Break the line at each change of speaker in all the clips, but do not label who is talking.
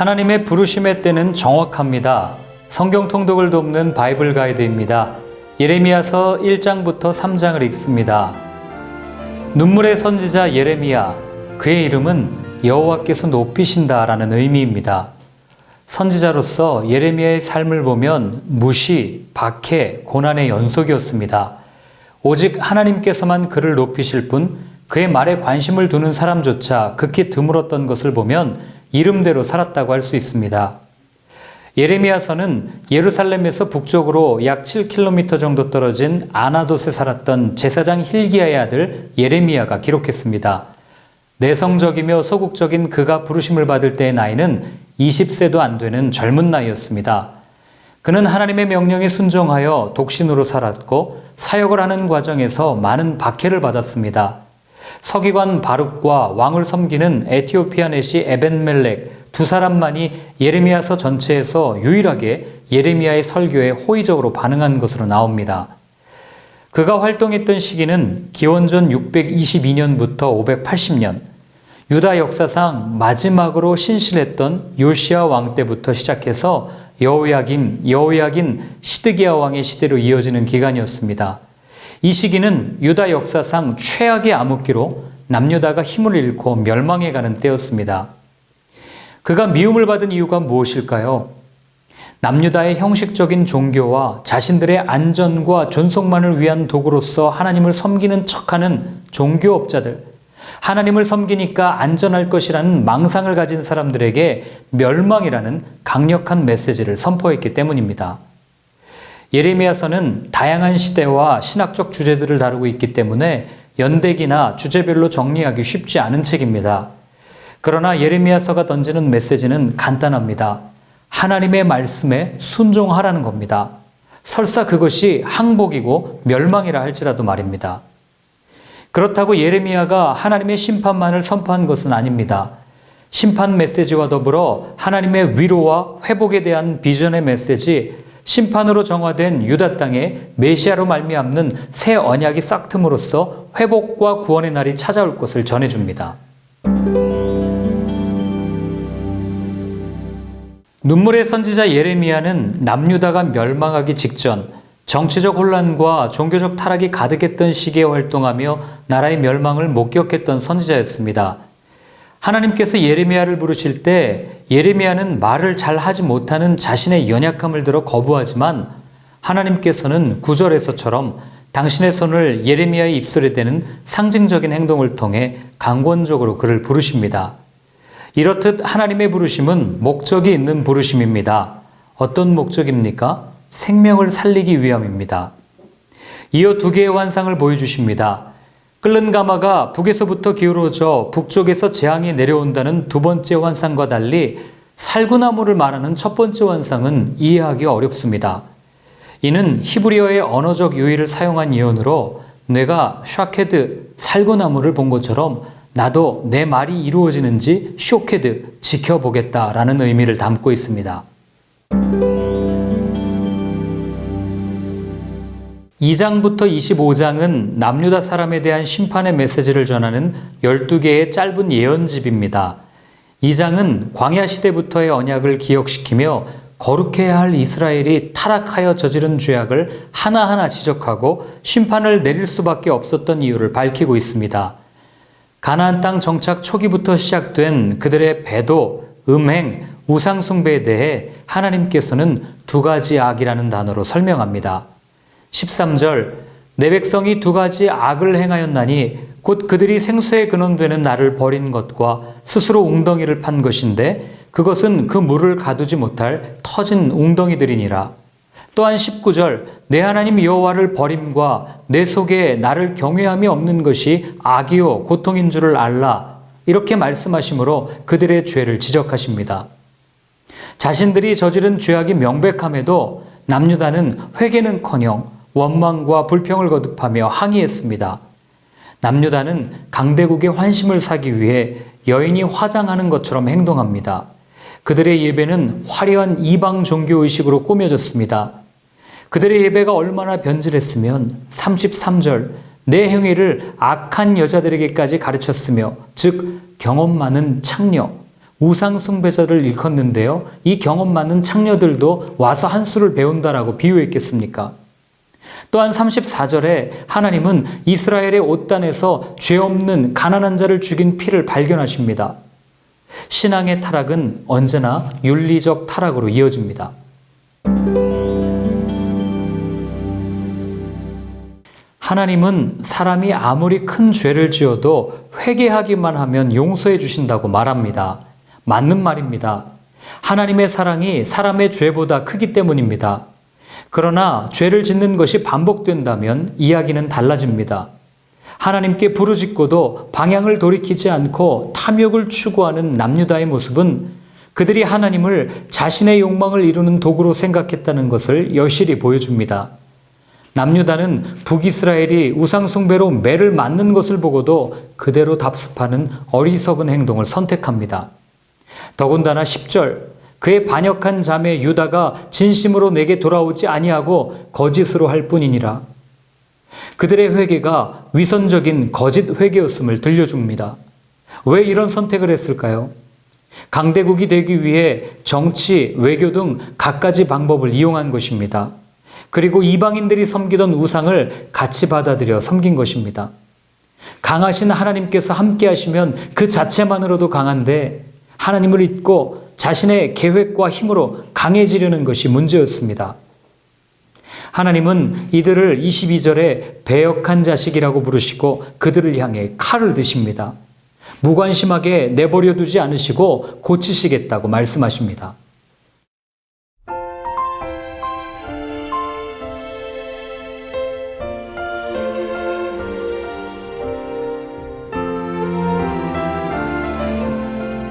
하나님의 부르심의 때는 정확합니다. 성경 통독을 돕는 바이블 가이드입니다. 예레미야서 1장부터 3장을 읽습니다. 눈물의 선지자 예레미야, 그의 이름은 여호와께서 높이신다라는 의미입니다. 선지자로서 예레미야의 삶을 보면 무시, 박해, 고난의 연속이었습니다. 오직 하나님께서만 그를 높이실 뿐 그의 말에 관심을 두는 사람조차 극히 드물었던 것을 보면 이름대로 살았다고 할 수 있습니다. 예레미야서는 예루살렘에서 북쪽으로 약 7km 정도 떨어진 아나돗에 살았던 제사장 힐기야의 아들 예레미야가 기록했습니다. 내성적이며 소극적인 그가 부르심을 받을 때의 나이는 20세도 안 되는 젊은 나이였습니다. 그는 하나님의 명령에 순종하여 독신으로 살았고 사역을 하는 과정에서 많은 박해를 받았습니다. 서기관 바룩과 왕을 섬기는 에티오피아 내시 에벤멜렉 두 사람만이 예레미야서 전체에서 유일하게 예레미야의 설교에 호의적으로 반응한 것으로 나옵니다. 그가 활동했던 시기는 기원전 622년부터 580년, 유다 역사상 마지막으로 신실했던 요시아 왕 때부터 시작해서 여호야김, 여호야긴, 시드기야 왕의 시대로 이어지는 기간이었습니다. 이 시기는 유다 역사상 최악의 암흑기로 남유다가 힘을 잃고 멸망해가는 때였습니다. 그가 미움을 받은 이유가 무엇일까요? 남유다의 형식적인 종교와 자신들의 안전과 존속만을 위한 도구로서 하나님을 섬기는 척하는 종교업자들, 하나님을 섬기니까 안전할 것이라는 망상을 가진 사람들에게 멸망이라는 강력한 메시지를 선포했기 때문입니다. 예레미야서는 다양한 시대와 신학적 주제들을 다루고 있기 때문에 연대기나 주제별로 정리하기 쉽지 않은 책입니다. 그러나 예레미야서가 던지는 메시지는 간단합니다. 하나님의 말씀에 순종하라는 겁니다. 설사 그것이 항복이고 멸망이라 할지라도 말입니다. 그렇다고 예레미야가 하나님의 심판만을 선포한 것은 아닙니다. 심판 메시지와 더불어 하나님의 위로와 회복에 대한 비전의 메시지, 심판으로 정화된 유다 땅에 메시아로 말미암는 새 언약이 싹틈으로써 회복과 구원의 날이 찾아올 것을 전해줍니다. 눈물의 선지자 예레미야는 남유다가 멸망하기 직전 정치적 혼란과 종교적 타락이 가득했던 시기에 활동하며 나라의 멸망을 목격했던 선지자였습니다. 하나님께서 예레미야를 부르실 때 예레미야는 말을 잘 하지 못하는 자신의 연약함을 들어 거부하지만 하나님께서는 구절에서처럼 당신의 손을 예레미야의 입술에 대는 상징적인 행동을 통해 강권적으로 그를 부르십니다. 이렇듯 하나님의 부르심은 목적이 있는 부르심입니다. 어떤 목적입니까? 생명을 살리기 위함입니다. 이어 두 개의 환상을 보여주십니다. 끓는 가마가 북에서부터 기울어져 북쪽에서 재앙이 내려온다는 두 번째 환상과 달리 살구나무를 말하는 첫 번째 환상은 이해하기 어렵습니다. 이는 히브리어의 언어적 유의를 사용한 예언으로 내가 샤케드 살구나무를 본 것처럼 나도 내 말이 이루어지는지 쇼케드 지켜보겠다라는 의미를 담고 있습니다. 2장부터 25장은 남유다 사람에 대한 심판의 메시지를 전하는 12개의 짧은 예언집입니다. 2장은 광야 시대부터의 언약을 기억시키며 거룩해야 할 이스라엘이 타락하여 저지른 죄악을 하나하나 지적하고 심판을 내릴 수밖에 없었던 이유를 밝히고 있습니다. 가나안 땅 정착 초기부터 시작된 그들의 배도, 음행, 우상숭배에 대해 하나님께서는 두 가지 악이라는 단어로 설명합니다. 13절 내 백성이 두 가지 악을 행하였나니 곧 그들이 생수의 근원되는 나를 버린 것과 스스로 웅덩이를 판 것인데 그것은 그 물을 가두지 못할 터진 웅덩이들이니라. 또한 19절 내 하나님 여호와를 버림과 내 속에 나를 경외함이 없는 것이 악이요 고통인 줄을 알라. 이렇게 말씀하시므로 그들의 죄를 지적하십니다. 자신들이 저지른 죄악이 명백함에도 남유다는 회개는커녕 원망과 불평을 거듭하며 항의했습니다. 남유다는 강대국의 환심을 사기 위해 여인이 화장하는 것처럼 행동합니다. 그들의 예배는 화려한 이방 종교 의식으로 꾸며졌습니다. 그들의 예배가 얼마나 변질했으면 33절 내 행위를 악한 여자들에게까지 가르쳤으며 즉 경험 많은 창녀 우상 숭배자를 일컫는데요. 이 경험 많은 창녀들도 와서 한 수를 배운다라고 비유했겠습니까? 또한 34절에 하나님은 이스라엘의 옷단에서 죄 없는 가난한 자를 죽인 피를 발견하십니다. 신앙의 타락은 언제나 윤리적 타락으로 이어집니다. 하나님은 사람이 아무리 큰 죄를 지어도 회개하기만 하면 용서해 주신다고 말합니다. 맞는 말입니다. 하나님의 사랑이 사람의 죄보다 크기 때문입니다. 그러나 죄를 짓는 것이 반복된다면 이야기는 달라집니다. 하나님께 부르짖고도 방향을 돌이키지 않고 탐욕을 추구하는 남유다의 모습은 그들이 하나님을 자신의 욕망을 이루는 도구로 생각했다는 것을 여실히 보여줍니다. 남유다는 북이스라엘이 우상숭배로 매를 맞는 것을 보고도 그대로 답습하는 어리석은 행동을 선택합니다. 더군다나 10절 그의 반역한 자매 유다가 진심으로 내게 돌아오지 아니하고 거짓으로 할 뿐이니라. 그들의 회개가 위선적인 거짓 회개였음을 들려줍니다. 왜 이런 선택을 했을까요? 강대국이 되기 위해 정치, 외교 등 갖가지 방법을 이용한 것입니다. 그리고 이방인들이 섬기던 우상을 같이 받아들여 섬긴 것입니다. 강하신 하나님께서 함께 하시면 그 자체만으로도 강한데 하나님을 잊고 자신의 계획과 힘으로 강해지려는 것이 문제였습니다. 하나님은 이들을 22절에 배역한 자식이라고 부르시고 그들을 향해 칼을 드십니다. 무관심하게 내버려 두지 않으시고 고치시겠다고 말씀하십니다.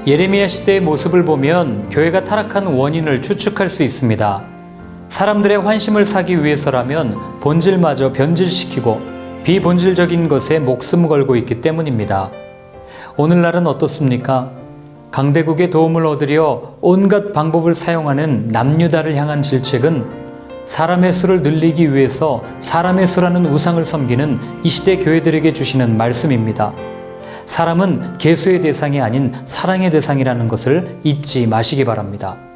예레미야 시대의 모습을 보면 교회가 타락한 원인을 추측할 수 있습니다. 사람들의 환심을 사기 위해서라면 본질마저 변질시키고 비본질적인 것에 목숨 걸고 있기 때문입니다. 오늘날은 어떻습니까? 강대국의 도움을 얻으려 온갖 방법을 사용하는 남유다를 향한 질책은 사람의 수를 늘리기 위해서 사람의 수라는 우상을 섬기는 이 시대 교회들에게 주시는 말씀입니다. 사람은 개수의 대상이 아닌 사랑의 대상이라는 것을 잊지 마시기 바랍니다.